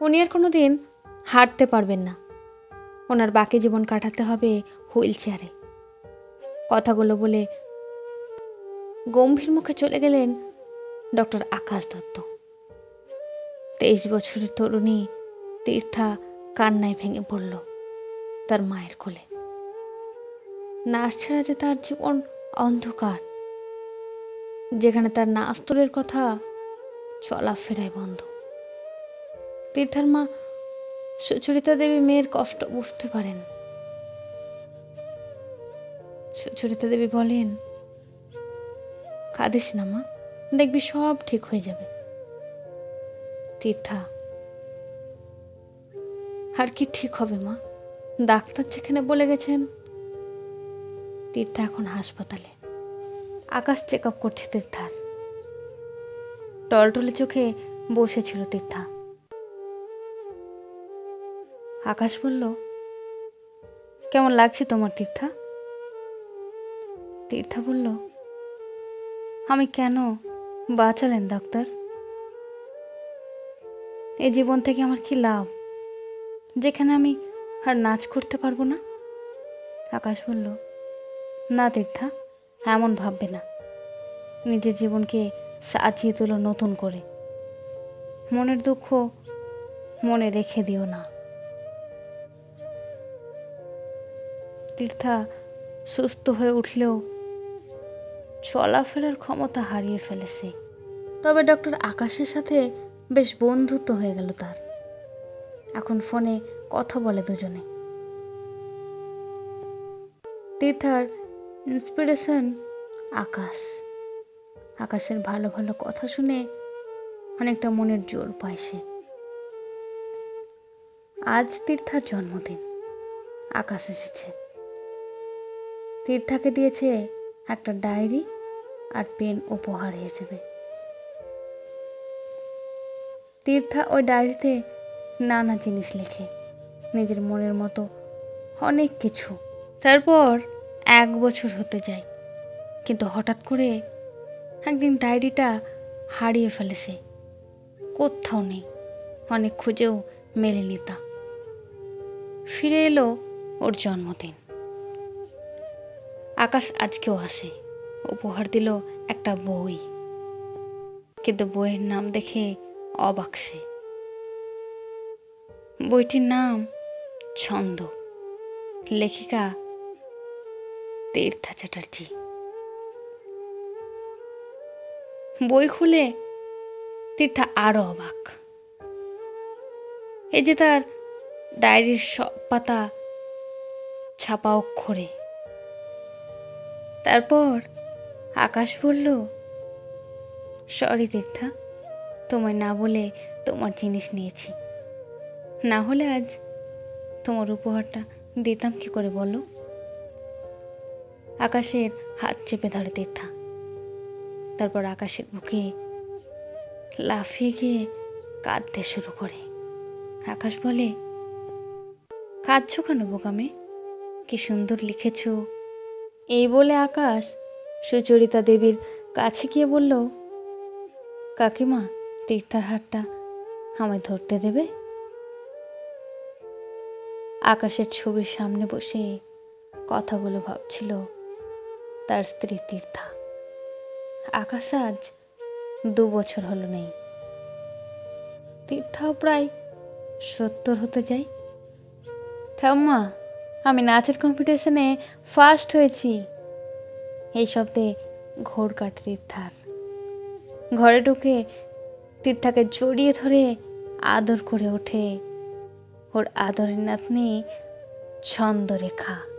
উনি আর কোনো দিন হাঁটতে পারবেন না। ওনার বাকি জীবন কাটাতে হবে হুইল চেয়ারে। কথাগুলো বলে গম্ভীর মুখে চলে গেলেন ডক্টর আকাশ দত্ত। তেইশ বছরের তরুণী তীর্থা কান্নায় ভেঙে পড়ল তার মায়ের কোলে। নাচ ছাড়া যে তার জীবন অন্ধকার, যেখানে তার নাস্তরের কথা চলাফেরায় বন্ধ। তীর্থার মা সুচরিতা দেবী মেয়ের কষ্ট বুঝতে পারেন। সুচরিতা দেবী বলেন, কাঁদিস না মা, দেখবি সব ঠিক হয়ে যাবে। তীর্থা, আর কি ঠিক হবে মা? ডাক্তার যেখানে বলে গেছেন, তীর্থা এখন হাসপাতালে। আকাশ চেক আপ করছে তীর্থার। টলটলে চোখে বসেছিল তীর্থা। আকাশ বলল, কেমন লাগছে তোমার তীর্থা? তীর্থা বলল, আমি কেন বাঁচালেন, ডাক্তার? এই জীবন থেকে আমার কি লাভ? যেখানে আমি আর নাচ করতে পারব না? আকাশ বলল, না তীর্থা, এমন ভাববে না। নিজের জীবনকে সাজিয়ে তোলো নতুন করে। মনের দুঃখ মনে রেখে দিও না। তীর্থা সুস্থ হয়ে উঠলেও চলাফেরার ক্ষমতা হারিয়ে ফেলেছে। তবে ডক্টর আকাশের সাথে বেশ বন্ধুত্ব হয়ে গেল তার। এখন ফোনে কথা বলে দুজনে। তীর্থার ইন্সপিরেশন আকাশ। আকাশের ভালো ভালো কথা শুনে অনেকটা মনের জোর পায় সে। আজ তীর্থার জন্মদিন। আকাশ এসেছে। তীর্থাকে দিয়েছে একটা ডায়েরি আর পেন উপহার হিসেবে। তীর্থা ওই ডায়েরিতে নানা জিনিস লেখে, নিজের মনের মতো অনেক কিছু। তারপর এক বছর হতে যায়, কিন্তু হঠাৎ করে একদিন ডায়েরিটা হারিয়ে ফেলেছে। কোথাও নেই, অনেক খুঁজেও মেলেনি তা। ফিরে এলো ওর জন্মদিন। আকাশ আজকেও আসে উপহার দিল একটা বই। কিন্তু বইয়ের নাম দেখে অবাক সে। বইটির নাম ছন্দ। লেখিকা তীর্থা চ্যাটার্জি। বই খুলে তীর্থা আরও অবাক। এই যে তার ডায়েরির সব পাতা ছাপা অক্ষরে তারপর আকাশ বলল, সরি তীর্থা, তোমায় না বলে তোমার জিনিস নিয়েছি। না হলে আজ তোমার উপহারটা দিতাম কি করে বলো? আকাশের হাত চেপে ধরে তীর্থা। তারপর আকাশের বুকে লাফিয়ে গিয়ে কাঁদতে শুরু করে। আকাশ বলে, কাঁদছো কেন বোকামে? কি সুন্দর লিখেছো এই বলে আকাশ সুচরিতা দেবীর কাছে গিয়ে বলল, কাকিমা, তীর্থার হাতটা আমায় ধরতে দেবে? আকাশের ছবির সামনে বসে কথাগুলো ভাবছিল তার স্ত্রী তীর্থা। আকাশ আজ দু বছর হলো নেই। তীর্থাও প্রায় সত্তর হতে যায়। ঠাম্মা আমি নাচের কম্পিটিশনে ফার্স্ট হয়েছি। এই শব্দে ঘোর কাটে তীর্থার। ঘরে ঢুকে তীর্থাকে জড়িয়ে ধরে আদর করে ওঠে। ওর আদরের নাতনি ছন্দরেখা।